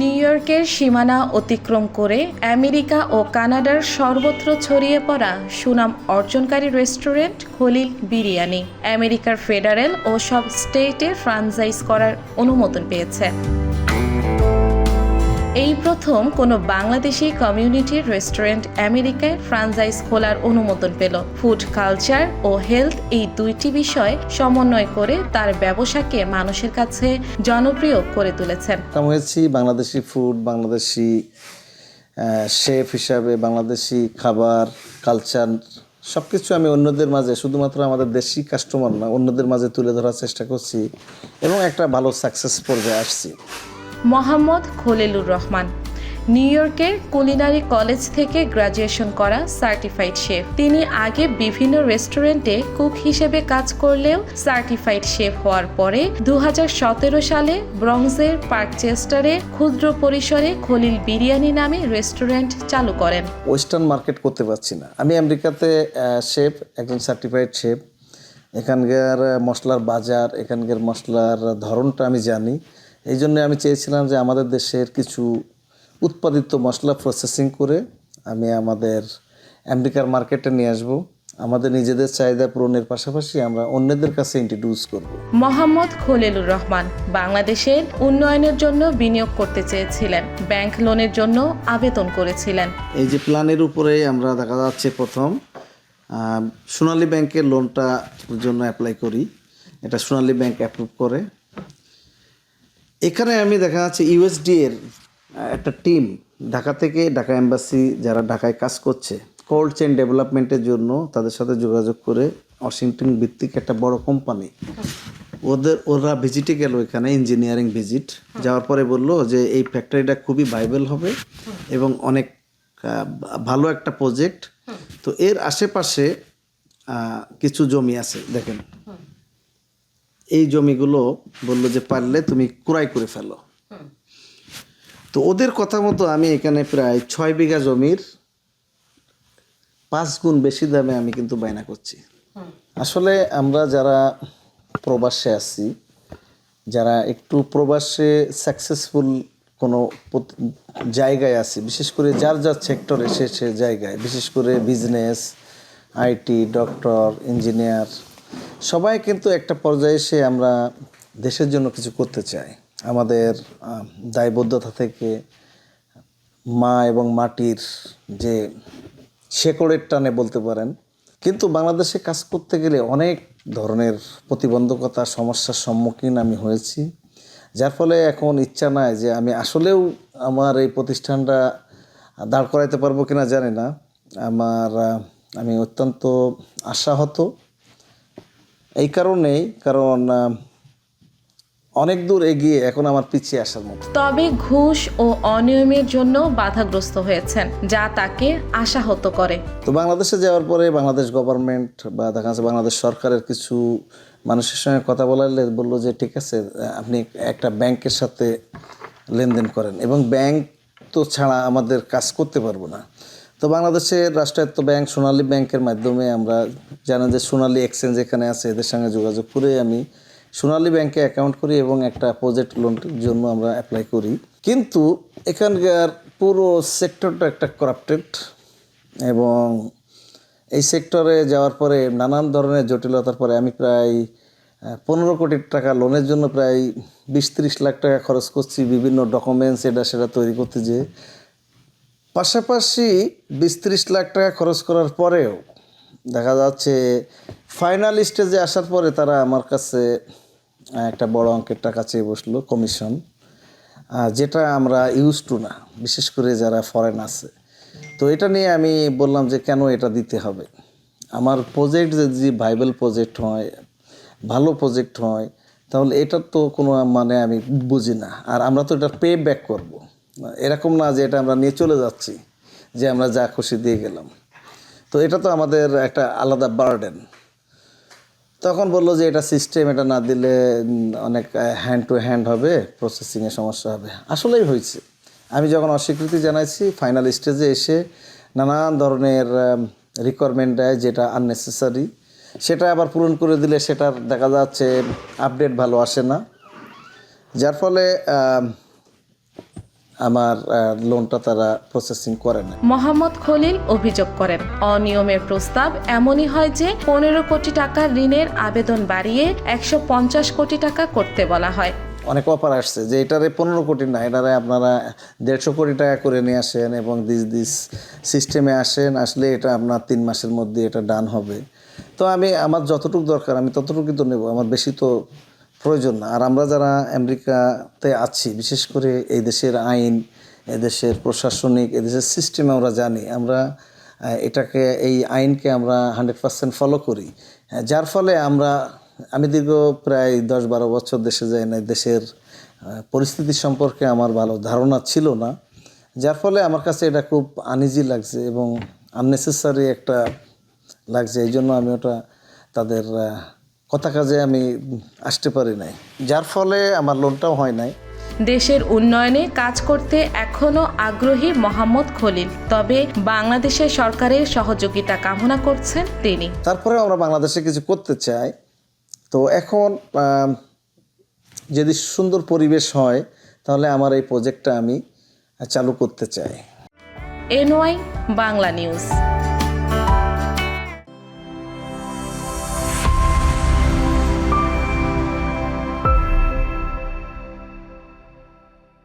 New ইয়র্কের সীমানা অতিক্রম করে আমেরিকা ও কানাডার সর্বত্র ছড়িয়ে পড়া সুনাম অর্জনকারী রেস্টুরেন্ট খলিল বিরিয়ানি। আমেরিকার ফেডারেল ও সব স্টেটে ফ্রাঞ্চাইজ করার অনুমোদন পেয়েছে। এই প্রথম কোনো বাংলাদেশি কমিউনিটির রেস্টুরেন্ট আমেরিকায় ফ্রাঞ্চাইজ খোলার অনুমোদন পেল। ফুড কালচার ও হেলথ এই দুইটি বিষয় সমন্বয় করে তার ব্যবসাকে মানুষের কাছে জনপ্রিয় করে তুলেছেন। হয়েছি বাংলাদেশি ফুড, বাংলাদেশি শেফ হিসাবে বাংলাদেশি খাবার, কালচার সব কিছু আমি অন্যদের মাঝে, শুধুমাত্র আমাদের দেশি কাস্টমার না, অন্যদের মাঝে তুলে ধরার চেষ্টা করছি এবং একটা ভালো সাকসেস পর্যায়ে আসছি। মোহাম্মদ খলিলুর রহমান। নিউ ইয়র্কের কুলিনারি কলেজ থেকে গ্রাজুয়েশন করা সার্টিফাইড শেফ। তিনি আগে বিভিন্ন রেস্টুরেন্টে কুক হিসেবে কাজ করলেও সার্টিফাইড শেফ হওয়ার পরে দুহাজার সতেরো সালে ব্রংজের পার্কচেস্টারে ক্ষুদ্র পরিসরে খলিল বিরিয়ানি নামে রেস্টুরেন্ট চালু করেন। ওয়েস্টার্ন মার্কেট করতে পারছি না। আমি আমেরিকাতে শেফ, একজন সার্টিফাইড শেফ। এখানকার মশলার বাজার, এখানকার মশলার ধরনটা আমি জানি। এই জন্য আমি চেয়েছিলাম যে আমাদের দেশের কিছু উৎপাদিত মশলা প্রসেসিং করে আমি আমাদের আমেরিকার মার্কেটে নিয়ে আসব। আমাদের নিজেদের চাহিদা পূরণের পাশাপাশি আমরা অন্যদের কাছে ইন্ট্রোডিউস করব। মোহাম্মদ খলিলুর রহমান বাংলাদেশের উন্নয়নের জন্য বিনিয়োগ করতে চেয়েছিলেন ব্যাংক লোনের জন্য আবেদন করেছিলেন। এই যে প্ল্যানের উপরে আমরা দেখা যাচ্ছে প্রথম সোনালী ব্যাংকের লোনটা জন্য অ্যাপ্লাই করি। এটা সোনালী ব্যাংক অ্যাপ্রুভ করে। এখানে আমি দেখা যাচ্ছে ইউএসডি এর একটা টিম ঢাকা থেকে ঢাকা এম্বাসি যারা ঢাকায় কাজ করছে কোল্ড চেন ডেভেলপমেন্টের জন্য তাদের সাথে যোগাযোগ করে ওয়াশিংটন ভিত্তিক একটা বড় কোম্পানি ওদের, ওরা ভিজিটে গেল এখানে ইঞ্জিনিয়ারিং ভিজিট যাওয়ার পরে বলল যে এই ফ্যাক্টরিটা খুবই ভাইবেল হবে এবং অনেক ভালো একটা প্রজেক্ট তো এর আশেপাশে কিছু জমি আছে, দেখেন। এই জমিগুলো বলল যে পারলে তুমি ক্রয় করে ফেলো। তো ওদের কথা মতো আমি এখানে প্রায় ছয় বিঘা জমির পাঁচ গুণ বেশি দামে আমি কিন্তু বায়না করছি। আসলে আমরা যারা প্রবাসে আছি, যারা একটু প্রবাসে সাকসেসফুল কোনো জায়গায় আছি, বিশেষ করে যার যার সেক্টরে সে সে জায়গায়, বিশেষ করে বিজনেস আইটি ডক্টর ইঞ্জিনিয়ার সবাই কিন্তু একটা পর্যায়ে এসে আমরা দেশের জন্য কিছু করতে চাই। আমাদের দায়বদ্ধতা থেকে মা এবং মাটির যে শেকড়ের টানে বলতে পারেন। কিন্তু বাংলাদেশে কাজ করতে গেলে অনেক ধরনের প্রতিবন্ধকতা, সমস্যার সম্মুখীন আমি হয়েছি। যার ফলে এখন ইচ্ছা নাই যে আমি আসলেও আমার এই প্রতিষ্ঠানটা দাঁড় করাইতে পারব কিনা জানি না। আমার আমি অত্যন্ত আশাহত। এই কারণেই কারণ অনেক দূর এগিয়ে এখন আমার পিছিয়ে আসার মতো। তবে ঘুষ ও অনিয়মের জন্য বাধাগ্রস্ত হয়েছেন যা তাকে আশাহত করে। তো বাংলাদেশে যাওয়ার পরে বাংলাদেশ গভর্নমেন্ট বা দেখা যাচ্ছে বাংলাদেশ সরকারের কিছু মানুষের সঙ্গে কথা বলালে বলল যে ঠিক আছে আপনি একটা ব্যাংকের সাথে লেনদেন করেন এবং ব্যাংক তো ছাড়া আমাদের কাজ করতে পারব না। তো বাংলাদেশের রাষ্ট্রায়ত্ত ব্যাংক সোনালী ব্যাংকের মাধ্যমে আমরা জানেন যে সোনালী এক্সচেঞ্জ এখানে আছে, এদের সঙ্গে যোগাযোগ করে আমি সোনালী ব্যাংকে অ্যাকাউন্ট করি এবং একটা প্রজেক্ট লোনটির জন্য আমরা অ্যাপ্লাই করি। কিন্তু এখানকার পুরো সেক্টরটা একটা করাপ্টেড এবং এই সেক্টরে যাওয়ার পরে নানান ধরনের জটিলতার পরে আমি প্রায় পনেরো কোটি টাকা লোনের জন্য প্রায় বিশ ত্রিশ লাখ টাকা খরচ করছি। বিভিন্ন ডকুমেন্টস এটা সেটা তৈরি করতে যে পাশাপাশি বিশ ত্রিশ লাখ টাকা খরচ করার পরেও দেখা যাচ্ছে ফাইনাল স্টেজে আসার পরে তারা আমার কাছে একটা বড় অঙ্কের টাকা চেয়ে বসল কমিশন যেটা আমরা ইউজ টু না, বিশেষ করে যারা ফরেন আছে। তো এটা নিয়ে আমি বললাম যে কেন এটা দিতে হবে? আমার প্রজেক্ট যদি ভাইবেল প্রজেক্ট হয়, ভালো প্রজেক্ট হয়, তাহলে এটার তো কোনো মানে আমি বুঝি না। আর আমরা তো এটা পে ব্যাক করব। এরকম না যে এটা আমরা নিয়ে চলে যাচ্ছি, যে আমরা যা খুশি দিয়ে গেলাম। তো এটা তো আমাদের একটা আলাদা বার্ডেন তখন বলল যে এটা সিস্টেম এটা না দিলে অনেক হ্যান্ড টু হ্যান্ড হবে প্রসেসিংয়ে সমস্যা হবে। আসলেই হয়েছে। আমি যখন অস্বীকৃতি জানাইছি ফাইনাল স্টেজে এসে নানান ধরনের রিকোয়ারমেন্ট দেয় যেটা আননেসেসারি সেটা আবার পূরণ করে দিলে সেটার দেখা যাচ্ছে আপডেট ভালো আসে না। যার ফলে আমার লোনটা তারা প্রসেসিং করে না। মোহাম্মদ খলিল অভিযোগ করেন অনিয়মের প্রস্তাব এমনই হয় যে পনেরো কোটি টাকা ঋণের আবেদন বাড়িয়ে একশো পঞ্চাশ কোটি টাকা করতে বলা হয়। অনেক অফার আসছে যে এটারে পনেরো কোটি না এটারে আপনারা দেড়শো কোটি টাকা করে নিয়ে আসেন এবং দিস দিস সিস্টেমে আসেন আসলে এটা আপনার তিন মাসের মধ্যে এটা ডান হবে। তো আমি আমার যতটুকু দরকার আমি ততটুকু তো নেব আমার বেশি তো প্রয়োজন না। আর আমরা যারা আমেরিকাতে আছি বিশেষ করে এই দেশের আইন এদেশের প্রশাসনিক এদেশের সিস্টেম আমরা জানি আমরা এটাকে এই আইনকে আমরা হান্ড্রেড পার্সেন্ট ফলো করি। হ্যাঁ, যার ফলে আমরা আমি দীর্ঘ প্রায় দশ বারো বছর দেশে যাই না দেশের পরিস্থিতি সম্পর্কে আমার ভালো ধারণা ছিল না। যার ফলে আমার কাছে এটা খুব আনইজি লাগছে এবং আননেসেসারি একটা লাগছে এই জন্য আমি ওটা তাদের কথা কাজে আমি আসতে পারি নাই। যার ফলে আমার লোনটাও হয় নাই। দেশের উন্নয়নে কাজ করতে এখনও আগ্রহী মোহাম্মদ খলিল তবে বাংলাদেশের সরকারের সহযোগিতা কামনা করছেন তিনি। তারপরে আমরা বাংলাদেশে কিছু করতে চাই। তো এখন যদি সুন্দর পরিবেশ হয় তাহলে আমার এই প্রজেক্টটা আমি চালু করতে চাই। NY Bangla news.